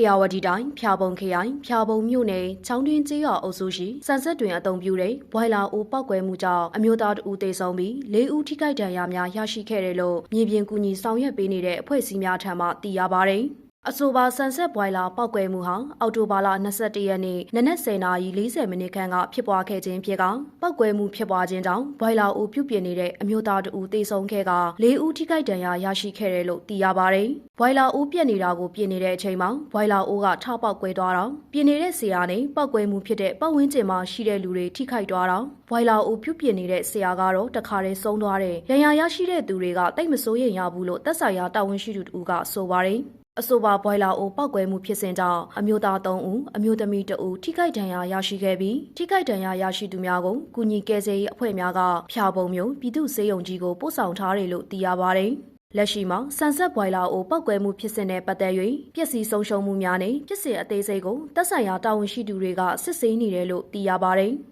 အေယာဝတီတိုင်းဖျာပုံခရိုင်ဖျာပုံမြို့နယ်ချောင်းတွင်းကျေးရွာအုပ်စုရှိစံဆက်တွင်အုံပြုတဲ့ဘွိုင်လာအိုပောက်ကွဲမှုကြောင့်အမျိုးသားတဦးသေဆုံးပြီး၄ဦးထိခိုက်ဒဏ်ရာများရရှိခဲ့တယ်လို့မြေပြင်ကူညီဆောင်ရွက်ပေးနေတဲ့အဖွဲ့အစည်းများထံမှသိရပါဗျ။ အဆိုပါဆန်ဆက်ဘွိုင်လာပောက်ကွဲမှုဟာအောက်တိုဘာလ22ရက်နေ့နနက်10:40မိနစ်ခန့်ကဖြစ်ပွားခဲ့ခြင်းဖြစ်ကပောက်ကွဲမှုဖြစ်ပွားခြင်းကြောင့်ဘွိုင်လာအိုပြုတ်ပြင်းနေတဲ့အမျိုးသားတဦးသေဆုံးခဲ့က၄ဦးထိခိုက်ဒဏ်ရာရရှိခဲ့တယ်လို့သိရပါတယ်။ဘွိုင်လာအိုပြက်နေတာကိုပြင်နေတဲ့အချိန်မှာဘွိုင်လာအိုကထပေါက်ကွဲသွားတော့ပြင်နေတဲ့ဆရာနဲ့ပောက်ကွဲမှုဖြစ်တဲ့ပတ်ဝန်းကျင်မှာရှိတဲ့လူတွေထိခိုက်သွားတော့ဘွိုင်လာအိုပြုတ်ပြင်းနေတဲ့ဆရာကတော့တခါတည်းဆုံးသွားတယ်။ဒဏ်ရာရရှိတဲ့သူတွေကတိတ်မစိုးရင်ရဘူးလို့သက်ဆိုင်ရာတာဝန်ရှိသူတူကဆိုပါတယ်။ အဆိုပါဘွိုင်လာအိုပောက်ကွဲမှုဖြစ်စဉ်ကြောင့်အမျိုးသား3ဦးအမျိုးသမီး2ဦးထိခိုက်ဒဏ်ရာရရှိခဲ့ပြီးထိခိုက်ဒဏ်ရာရရှိသူများကိုကုညီကယ်ဆယ်ရေးအဖွဲ့များကဖျာပုံမျိုးပြည်သူ့စေယုံကြီးကိုပို့ဆောင်ထားတယ်လို့သိရပါတယ်။လက်ရှိမှာဆန်ဆက်ဘွိုင်လာအိုပောက်ကွဲမှုဖြစ်စဉ်နဲ့ပတ်သက်၍ပျက်စီးဆုံးရှုံးမှုများနဲ့ဖြစ်စဉ်အသေးစိတ်ကိုသက်ဆိုင်ရာတာဝန်ရှိသူတွေကစစ်ဆေးနေတယ်လို့သိရပါတယ်။